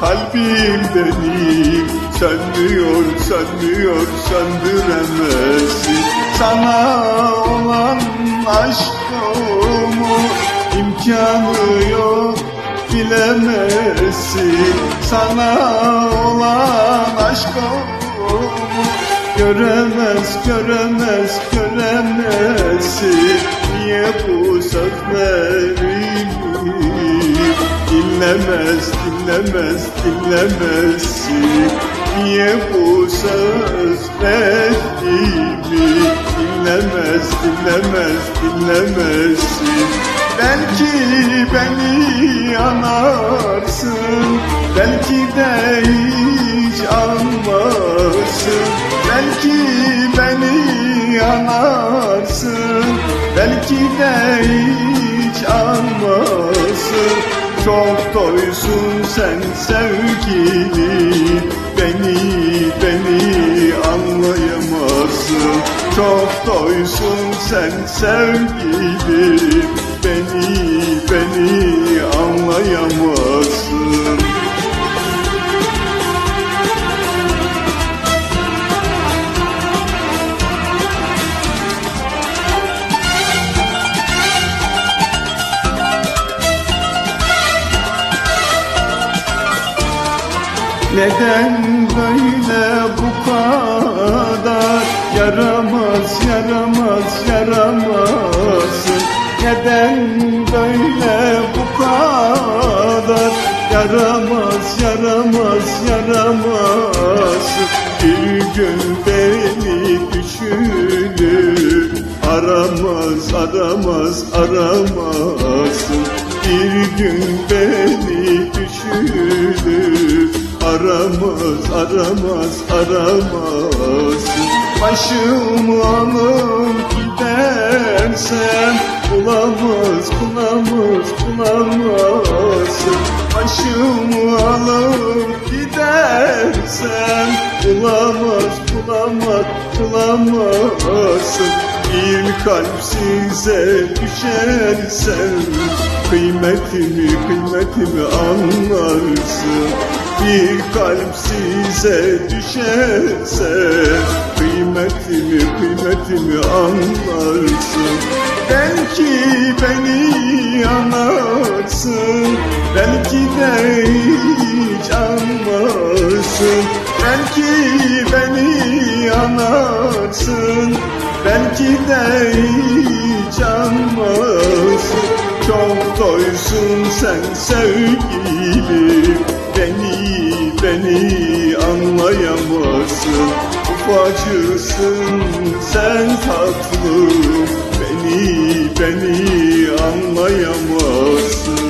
kalbim benim Sönmüyor, sönmüyor, söndüremezsin. Sana olan aşkımı imkanı yok bilemezsin. Sana olan aşkımı Göremez, göremez, göremezsin. Niye bu sözlerimi dinlemez, dinlemez, dinlemezsin. Niye bu sözlerimi dinlemez, dinlemez, dinlemezsin. Belki beni anarsın Belki de hiç anmazsın Belki beni anarsın Belki de hiç anmazsın Çok doysun sen sevgili. Beni, beni anlayamazsın. Çok doysun sen sevgili. Beni, Neden böyle bu kadar? Yaramaz yaramaz yaramazsın Neden böyle bu kadar? Yaramaz yaramaz yaramazsın Bir gün beni düşünür. Aramaz aramaz aramazsın Bir gün beni düşünür aramaz aramaz aramaz. Başımı alıp gidersen bulamaz bulamaz bulamaz. Başımı alıp gidersen bulamaz bulamaz bulamaz. Bir kalp size düşersen Kıymetimi kıymetimi anlarsın bir kalp size düşerse Kıymetimi kıymetimi anlarsın. Belki beni anarsın Belki de hiç anmazsın Belki beni anarsın Belki de hiç anmazsın Çok doysun sen sevgilim Beni, beni anlayamazsın. Ufacısın sen tatlım Beni, beni anlayamazsın